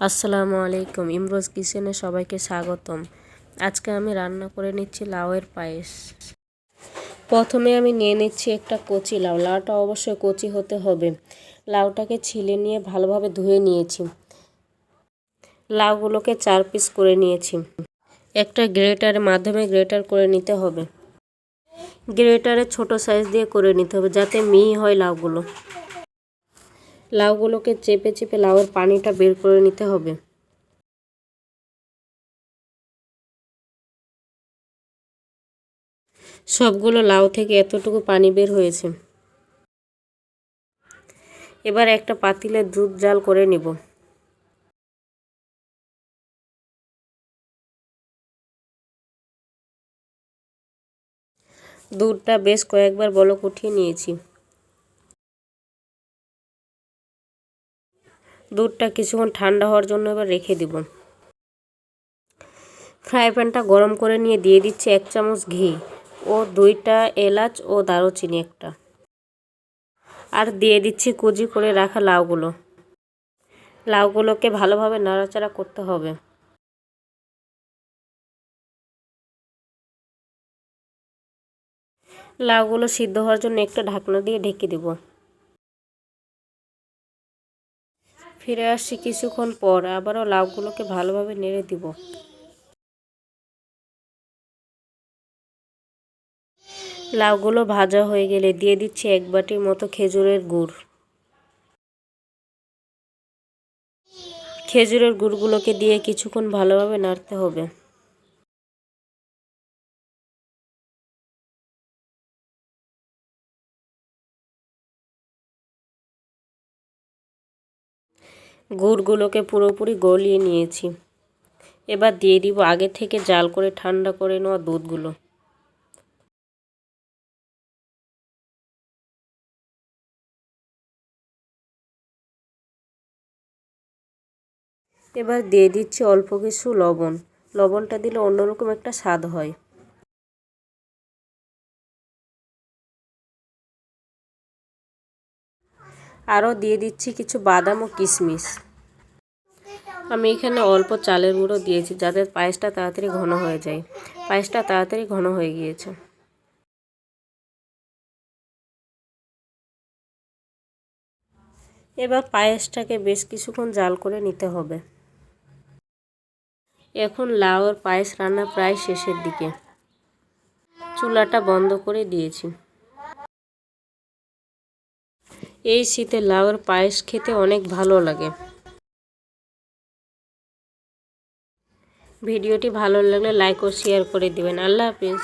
আসসালামু আলাইকুম। ইমরোজ কিচেনে সবাইকে স্বাগতম। আজকে আমি রান্না করে নিচ্ছি লাউয়ের পায়েস। প্রথমে আমি নিয়ে নিচ্ছি একটা কচি লাউ। লাউটা অবশ্যই কচি হতে হবে। লাউটাকে ছিলে নিয়ে ভালোভাবে ধুয়ে নিয়েছি। লাউগুলোকে চার পিস করে নিয়েছি। একটা গ্রেটারের মাধ্যমে গ্রেটার করে নিতে হবে। গ্রেটারে ছোট সাইজ দিয়ে করে নিতে হবে যাতে মিহি হয় লাউগুলো। লাউগুলোকে চেপে চেপে লাউয়ের পানিটা বের করে নিতে হবে। সবগুলো লাউ থেকে এতটুকু পানি বের হয়েছে। এবার একটা পাতিলে দুধ জাল করে নিব। দুধটা বেশ কয়েকবার বলক উঠিয়ে নিয়েছি। দুধটা কিছুক্ষণ ঠান্ডা হওয়ার জন্য এবার রেখে দেব। ফ্রাই প্যানটা গরম করে নিয়ে দিয়ে দিচ্ছি এক চামচ ঘি ও দুইটা এলাচ ও দারুচিনি একটা। আর দিয়ে দিচ্ছি কুজি করে রাখা লাউগুলো। লাউগুলোকে ভালোভাবে নাড়াচাড়া করতে হবে। লাউগুলো সিদ্ধ হওয়ার জন্য একটা ঢাকনা দিয়ে ঢেকে দেবো। ফিরে আসছি কিছুক্ষণ পর, আবারও লাউগুলোকে ভালোভাবে নেড়ে দিব। লাউগুলো ভাজা হয়ে গেলে দিয়ে দিচ্ছি এক বাটির মতো খেজুরের গুড়। খেজুরের গুড়গুলোকে দিয়ে কিছুক্ষণ ভালোভাবে নাড়তে হবে। গুড়গুলোকে পুরোপুরি গলিয়ে নিয়েছি। এবার দিয়ে দিব আগে থেকে জাল করে ঠান্ডা করে নেওয়া দুধগুলো। এবার দিয়ে দিচ্ছি অল্প কিছু লবণ। লবণটা দিলে অন্যরকম একটা স্বাদ হয়। আরও দিয়ে দিচ্ছি কিছু বাদাম ও কিশমিশ। আমি এখানে অল্প চালের গুঁড়ো দিয়েছি যাতে পায়েসটা তাড়াতাড়ি ঘন হয়ে যায়। পায়েসটা তাড়াতাড়ি ঘন হয়ে গিয়েছে। এবার পায়েসটাকে বেশ কিছুক্ষণ জাল করে নিতে হবে। এখন লাউর পায়েস রান্না প্রায় শেষের দিকে। চুলাটা বন্ধ করে দিয়েছি। এই শীতে লাউয়ের পায়েস খেতে অনেক ভালো লাগে। ভিডিওটি ভালো লাগলে লাইক ও শেয়ার করে দিবেন। আল্লাহ হাফিজ।